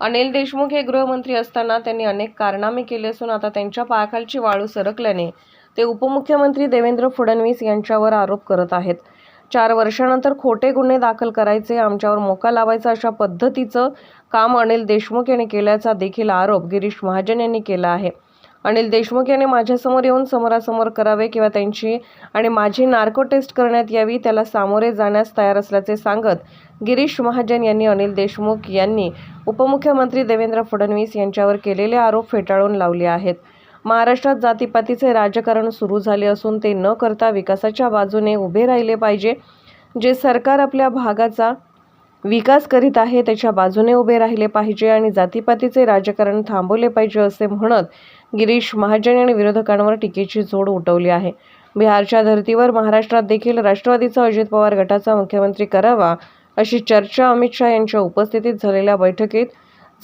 अनिल देशमुख हे गृहमंत्री असताना त्यांनी अनेक कारनामे केले असून आता त्यांच्या पायाखालची वाळू सरकल्याने ते उपमुख्यमंत्री देवेंद्र फडणवीस यांच्यावर आरोप करत आहेत. चार वर्षानंतर खोटे गुन्हे दाखल करायचे आमच्यावर मोका लावायचा अशा पद्धतीचं काम अनिल देशमुख यांनी केल्याचा देखील आरोप गिरीश महाजन यांनी केला आहे. अनिल देशमुख यांनी माझ्यासमोर येऊन समोरासमोर करावे किंवा त्यांची आणि माझी नार्को टेस्ट करण्यात यावी त्याला सामोरे जाण्यास तयार असल्याचे सांगत गिरीश महाजन यांनी अनिल देशमुख यांनी उपमुख्यमंत्री देवेंद्र फडणवीस यांच्यावर केलेले आरोप फेटाळून लावले आहेत. महाराष्ट्रात जातीपातीचे राजकारण सुरू झाले असून ते न करता विकासाच्या बाजूने उभे राहिले पाहिजे जे सरकार आपल्या भागाचा विकास करीत आहे त्याच्या बाजूने उभे राहिले पाहिजे आणि जातीपातीचे राजकारण थांबवले पाहिजे असे म्हणत गिरीश महाजन यांनी विरोधकांवर टीकेची जोड उठवली आहे. बिहारच्या धर्तीवर महाराष्ट्रात देखील राष्ट्रवादीचा अजित पवार गटाचा मुख्यमंत्री करावा अशी चर्चा अमित शहा यांच्या उपस्थितीत झालेल्या बैठकीत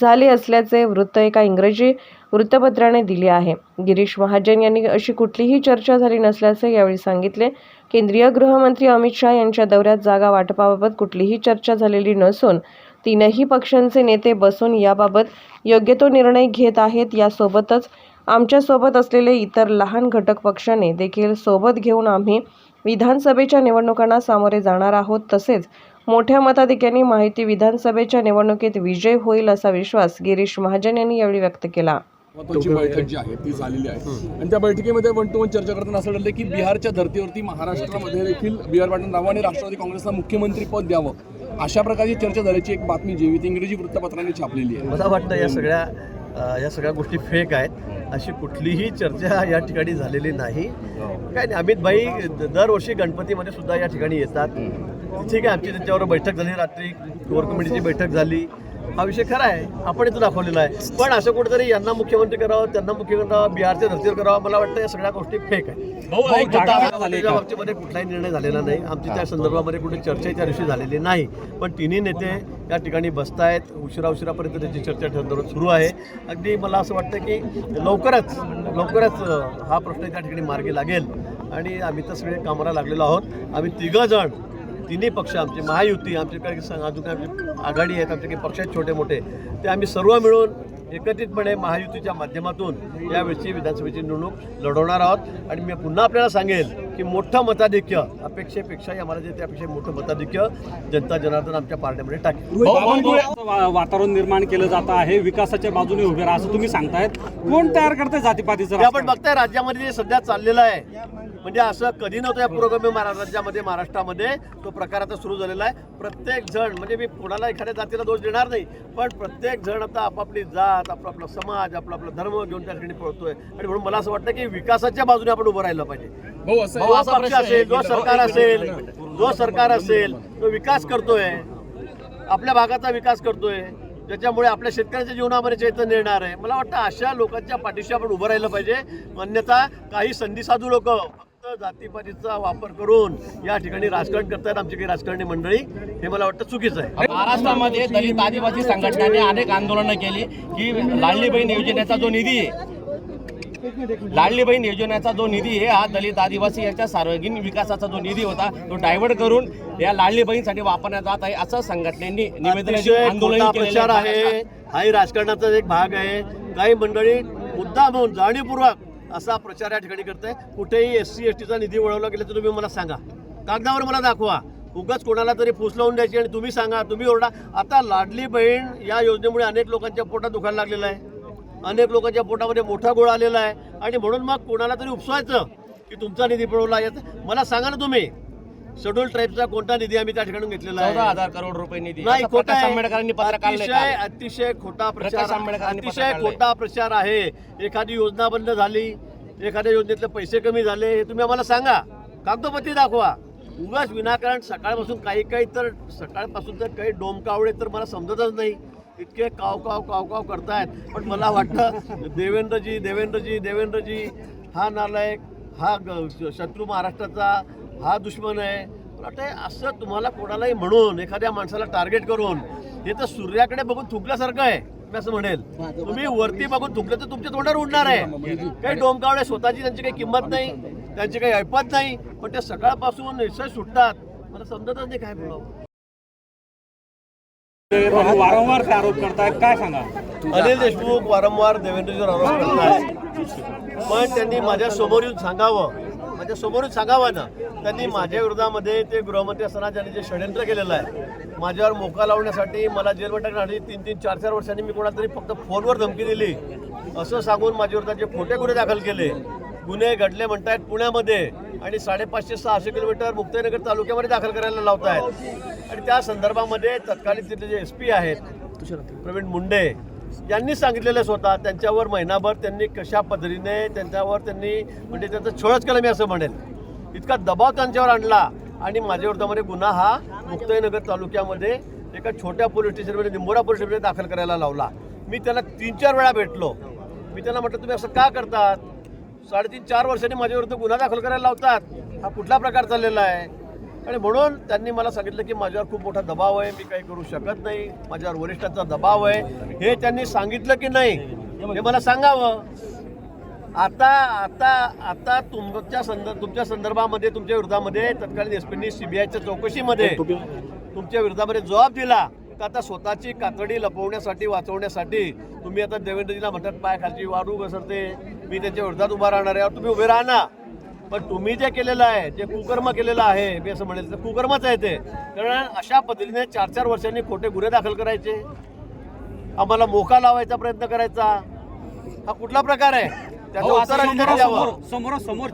झाली असल्याचे वृत्त एका इंग्रजी वृत्तपत्राने दिले आहे. गिरीश महाजन यांनी अशी कुठलीही चर्चा झाली नसल्याचे यावेळी सांगितले. केंद्रीय गृहमंत्री अमित शहा यांच्या दौऱ्यात जागा वाटपाबाबत कुठलीही चर्चा झालेली नसून तीनही पक्षांचे नेते बसून याबाबत योग्य तो निर्णय घेत आहेत यासोबतच आमच्यासोबत असलेले इतर लहान घटक पक्षाने देखील सोबत घेऊन आम्ही विधानसभेच्या निवडणुकांना सामोरे जाणार आहोत तसेच मोठ्या मताधिक्यांनी माहिती विधानसभेच्या निवडणुकीत विजय होईल असा विश्वास गिरीश महाजन यांनी यावेळी व्यक्त केला. महत्वाची बैठक जी आहे ती झालेली आहे. आणि त्या बैठकीमध्ये वन टू वन चर्चा करताना असं ठरलं की बिहारच्या धर्तीवरती महाराष्ट्रामध्ये देखील बिहार पाटील नावाने राष्ट्रवादी काँग्रेसला मुख्यमंत्री पद द्यावं अशा प्रकारची चर्चा झाल्याची एक बातमी जीवित इंग्रजी वृत्तपत्रांनी छापलेली आहे. मला वाटतं या सगळ्या या सगळ्या गोष्टी फेक आहेत. अशी कुठलीही चर्चा या ठिकाणी झालेली नाही. काय नाही अमित भाई द- दरवर्षी गणपतीमध्ये सुद्धा या ठिकाणी येतात. ठीक आहे आमची त्यांच्यावर बैठक झाली. रात्री कोर कमिटीची बैठक झाली. हा विषय खरा आहे. आपण इथं दाखवलेला आहे. पण असं कुठेतरी यांना मुख्यमंत्री करावं त्यांना मुख्यमंत्री करावं बिहारच्या धर्तीवर करावं मला वाटतं या सगळ्या गोष्टी फेक बाबतीमध्ये कुठलाही निर्णय झालेला नाही. आमची त्या संदर्भामध्ये कुठे चर्चा त्या दिवशी झालेली नाही. पण तिन्ही नेते या ठिकाणी बसतायत. उशिरा उशिरापर्यंत त्याची चर्चा ठरवून सुरू आहे. अगदी मला असं वाटतं की लवकरच लवकरच हा प्रश्न त्या ठिकाणी मार्गी लागेल. आणि आम्ही तर सगळे कामाला लागलेलो आहोत. आम्ही तिघं जण तिन्ही पक्ष आमचे महायुती आमचे काही सांग- अजून काही आघाडी आहेत आमचे काही पक्ष आहेत छोटे मोठे ते आम्ही सर्व मिळून एकत्रितपणे महायुतीच्या माध्यमातून यावेळची विधानसभेची निवडणूक लढवणार आहोत. आणि मी पुन्हा आपल्याला सांगेल की मोठं मताधिक्य अपेक्षेपेक्षाही आम्हाला जे त्यापेक्षा मोठं मताधिक्य जनता जनार्दन आमच्या पार्टीमध्ये टाकेल. बावनकुळेचं वा- वातावरण निर्माण केलं जात आहे विकासाच्या बाजूने उभे राहा असं तुम्ही सांगतायत. कोण तयार करते जातीपातीचं आपण? बघताय राज्यामध्ये जे सध्या चाललेलं आहे म्हणजे असं कधी नव्हतं या पुरोगामी महारा- राज्यामध्ये महाराष्ट्रामध्ये तो प्रकार आता सुरू झालेला आहे. प्रत्येक जण म्हणजे मी कोणाला एखाद्या जातीला दोष देणार नाही पण प्रत्येक जण आता आपापली जात आपला आपला समाज आपला आपला धर्म घेऊन त्या ठिकाणी पळतोय. आणि म्हणून मला असं वाटतं की विकासाच्या बाजूने आपण उभं राहिलं पाहिजे. भाऊ असं जो पक्ष असेल जो सरकार असेल जो सरकार असेल तो विकास करतोय. आपल्या भागाचा विकास करतोय. त्याच्यामुळे आपल्या शेतकऱ्यांच्या जीवनामध्ये चैतन्य येणार आहे मला वाटतं अशा लोकांच्या पाठीशी आपण उभं राहिलं पाहिजे. अन्यथा काही संधीसाधू लोक फक्त जातीपातीचा वापर करून या ठिकाणी राजकारण करतायत आमची काही राजकारणी मंडळी. हे मला वाटतं चुकीचं आहे. महाराष्ट्रामध्ये दलित आदिवासी संघटनांनी अनेक आंदोलनं केली की लाडली बहीण योजनेचा जो निधी आहे लाडली बहीण योजनेचा जो निधी आहे हा दलित आदिवासी यांच्या सार्वजनिक विकासाचा जो निधी होता तो डायव्हर्ट करून या लाडली बहीणसाठी वापरण्यात जात आहे असं संघटनेनी निवेदन आंदोलन प्रचार आहे. हाही राजकारणाचा एक भाग आहे. काही मंडळी मुद्दा म्हणून जाणीवपूर्वक असा प्रचार या ठिकाणी करते कुठेही एस सी एस टीचा निधी वळवला गेला तर तुम्ही मला सांगा. कागदावर मला दाखवा. उगाच कोणाला तरी फुस लावून द्यायची आणि तुम्ही सांगा तुम्ही ओरडा. आता लाडली बहीण या योजनेमुळे अनेक लोकांच्या पोटात दुखायला लागलेलं आहे. अनेक लोकांच्या पोटामध्ये मोठा गोळ आलेला आहे. आणि म्हणून मग कोणाला तरी उपसवायचं की तुमचा निधी पळवला याचं मला सांगा ना तुम्ही. शेड्यूल ट्राईबचा कोणता निधी आम्ही त्या ठिकाणी घेतलेला आहे? हजार करोड रुपये निधी. नाही खोटा. आंबेडकरांनी अतिशय. अतिशय खोटा प्रचार अतिशय. खोटा प्रचार आहे. एखादी योजना बंद झाली. एखाद्या योजनेतले पैसे कमी झाले. हे तुम्ही आम्हाला सांगा. कागदोपत्री दाखवा. उगाच विनाकारण सकाळपासून काही काही तर सकाळपासून तर काही डोमकावळे तर मला समजतच नाही. इतके काव काव काव काव करतायत. पण मला वाटतं देवेंद्रजी देवेंद्रजी देवेंद्रजी हा नालायक हा शत्रू महाराष्ट्राचा हा दुश्मन आहे. मला वाटतं असं तुम्हाला कोणालाही म्हणून एखाद्या माणसाला टार्गेट करून हे तर सूर्याकडे बघून थुकल्यासारखं आहे मी असं म्हणेल. तुम्ही वरती बघून थुकलं तर तुमच्या तोंडावर उडणार आहे. काही डोमकावळे स्वतःची त्यांची काही किंमत नाही त्यांची काही ऐपत नाही पण ते सकाळपासून निश्चय सुटतात. मला समजतच नाही काय बोलावं. वारंवार ते आरोप करतायत. काय सांगा? अनिल देशमुख वारंवार देवेंद्रजीवर आरोप करतात पण त्यांनी माझ्यासमोर येऊन सांगावं. माझ्या समोरून सांगावं ना. त्यांनी माझ्या विरोधामध्ये ते गृहमंत्री असताना त्यांनी जे षडयंत्र केलेलं आहे माझ्यावर मोका लावण्यासाठी मला जेलमध्ये टाकण्यासाठी तीन तीन चार चार वर्षांनी मी कोणाला तरी फक्त फोनवर धमकी दिली. असं सांगून माझ्या विरोधात जे खोटे गुन्हे दाखल केले गुन्हे घडले म्हणतायत पुण्यामध्ये आणि साडेपाचशे सहाशे किलोमीटर मुक्ताईनगर तालुक्यामध्ये दाखल करायला लावत आहेत आणि त्या संदर्भामध्ये तत्कालीन तिथले जे एस पी आहेत प्रवीण मुंडे यांनी सांगितलेलं स्वतः त्यांच्यावर महिनाभर त्यांनी कशा पद्धतीने त्यांच्यावर त्यांनी म्हणजे त्यांचा छोळच केला मी असं म्हणेल इतका दबाव त्यांच्यावर आणला आणि माझ्या विरोधामध्ये गुन्हा हा मुक्ताईनगर तालुक्यामध्ये एका छोट्या पोलीस स्टेशनमध्ये निंबोरा पोलीस स्टेशनमध्ये दाखल करायला लावला. मी त्यांना तीन चार वेळा भेटलो. मी त्यांना म्हटलं तुम्ही असं का करतात? साडेतीन चार वर्षांनी माझ्याविरुद्ध गुन्हा दाखल करायला लावतात. हा कुठला प्रकार चाललेला आहे? आणि म्हणून त्यांनी मला सांगितलं की माझ्यावर खूप मोठा दबाव आहे मी काही करू शकत नाही. माझ्यावर वरिष्ठांचा दबाव आहे. हे त्यांनी सांगितलं की नाही हे मला सांगावं. आता आता आता तुमच्या संदर्भ तुमच्या संदर्भामध्ये तुमच्या विरोधामध्ये तत्कालीन एस पीनी सीबीआयच्या चौकशीमध्ये तुमच्या विरोधामध्ये जबाब दिला. तर आता स्वतःची कातडी लपवण्यासाठी वाचवण्यासाठी तुम्ही आता देवेंद्रजीला म्हणतात पाय खालची वारू घसरते. मी त्यांच्या विरोधात उभा राहणार आहे तुम्ही उभे राहा ना. पण तुम्ही जे केलेलं आहे जे कुकर्म केलेलं आहे मी असं म्हणेल तर कुकर्मच आहे ते. कारण अशा पद्धतीने चार चार वर्षांनी खोटे गुन्हे दाखल करायचे. आम्हाला मोका लावायचा प्रयत्न करायचा. हा कुठला प्रकार आहे? त्याचं उत्तर समोर समोर समोर